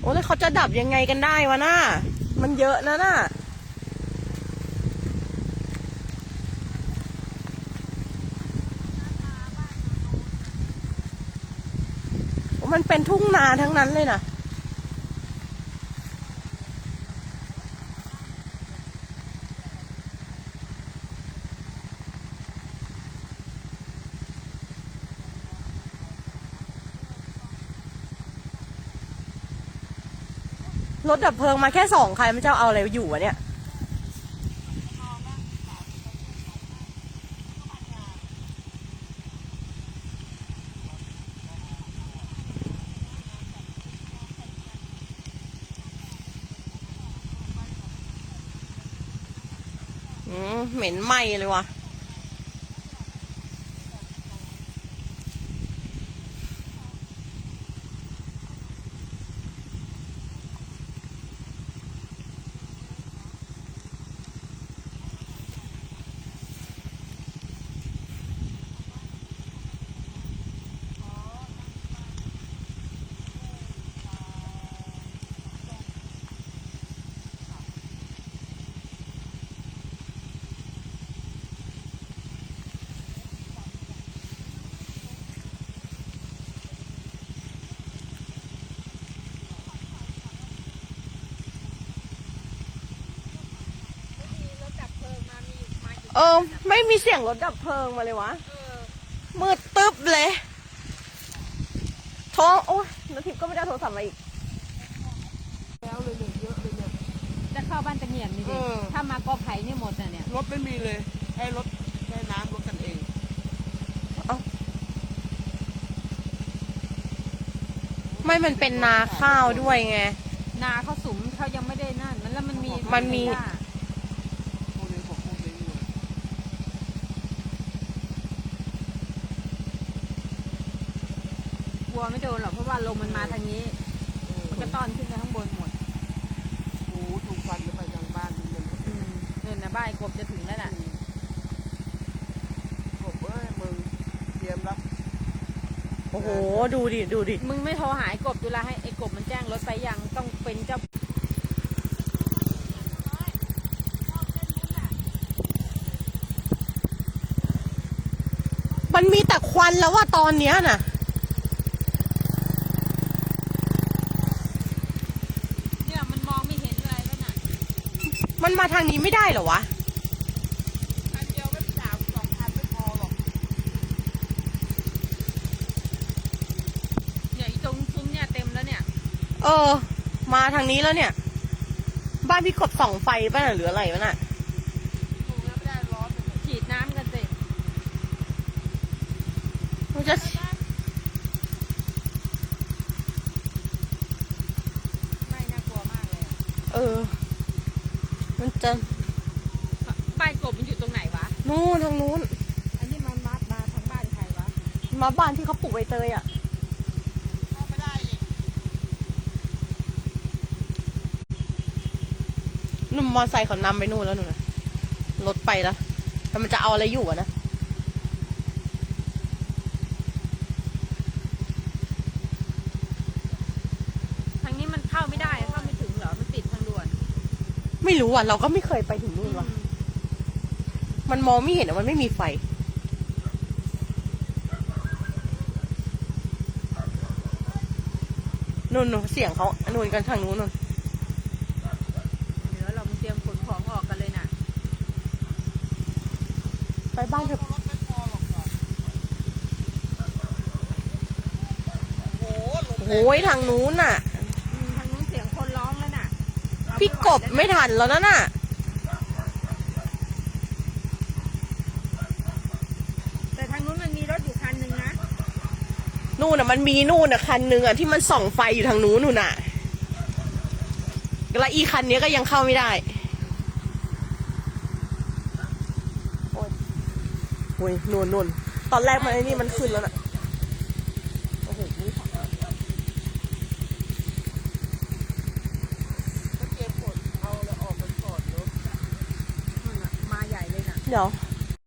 โอ้แล้วเขาจะดับยังไงกันได้วะน่ามันเยอะนะน่ะมันเป็นทุ่งนาทั้งนั้นเลยนะ รถดับเพลิงมาแค่สองคันมันจะเอาอะไรอยู่วะเนี่ย เหม็นไหมเลยวะเออ ไม่มีเสียงรถดับเพลิงมาเลยวะมืดตึ๊บเลย โทรโอ้ยนาทิพย์ก็ไม่ได้โทรศัพท์มาอีก แล้วเลยเนี่ยเยอะเลยเนี่ย จะเข้าบ้านตะเงียนนี่ดิ เออ ถ้ามากอไผ่นี่หมดน่ะเนี่ย รถไม่มีเลยแค่รถแค่น้ำรถกันเอง ไม่มันเป็นนาข้าวด้วยไง นาเขาสุมเขายังไม่ได้นั่น มันแล้วมันมีมันมี หญ้า พวกนี้ผมพวกนี้อยู่ วัวไม่โดนหรอกเพราะว่าลมมันมาทางนี้ มันก็ต้อนขึ้นไปข้างบนหมดโอ้โหถูกฟันจะไปทางบ้านนี่เลยอืมเดินนะบ้านไอ้กบจะถึงแล้วน่ะผมเอ้ยมึงเตรียมรับโอ้โห ดูดิ ดูดิ มึงไม่โทรหาไอ้กบดูแลให้ไอ้กบมันแจ้งรถไปยังต้องเป็นเจ้ามันมีแต่ควันแล้วว่าตอนเนี้ยน่ะ เนี่ยมันมองไม่เห็นอะไรแล้วน่ะ มันมาทางนี้ไม่ได้เหรอวะ คันเดียวไม่สามสองคันไม่พอหรอกเนี่ยไอ้ตรงซุ้มเนี่ยเต็มแล้วเนี่ย เออ มาทางนี้แล้วเนี่ย บ้านพี่กบส่องไฟป่ะน่ะหรืออะไรวะน่ะ ถูกแล้วไม่ได้ร้อนเลยเนี่ยฉีดน้ำกันสิมันจะไม่น่ากลัวมากเลยอะเออ มันจะบ้านกบมันอยู่ตรงไหนวะ นู่นทางนู้น อันนี้มันมามาทางบ้านใครวะมาบ้านที่เขาปลูกใบเตยอะ เข้าไม่ได้อีกนุ่มมอไซค์เขานำไปนู่นแล้วนู่นน่ะรถไปแล้วแต่มันจะเอาอะไรอยู่อะนะ ทางนี้มันเข้าไม่ได้เข้าไม่ถึงเหรอ มันติดทางด่วน ไม่รู้อะ เราก็ไม่เคยไปถึงนู่นวะมันมองไม่เห็นอะ มันไม่มีไฟนู่นนู่นเสียงเขานู่นกันทางนู้นนู่นเดี๋ยวเรามาเตรียมขนของออกกันเลยน่ะ ไปบ้านเถอะรถไม่พอหรอกก่อนโอ้โหลมแรงโอ้ยทางนู้นน่ะ พี่กบไม่ทันแล้วนะน่ะแต่ทางนู้นมันมีรถอยู่คันหนึ่งนะ นู่นน่ะมันมีนู่นน่ะคันหนึ่งอะที่มันส่องไฟอยู่ทางนู้นนู่นน่ะแล้วอีคันนี้ก็ยังเข้าไม่ได้โอ้ยโอ้ยนู่นนู่นตอนแรกมันไอ้นี่มันขึ้นแล้วน่ะโอ้โห ถ้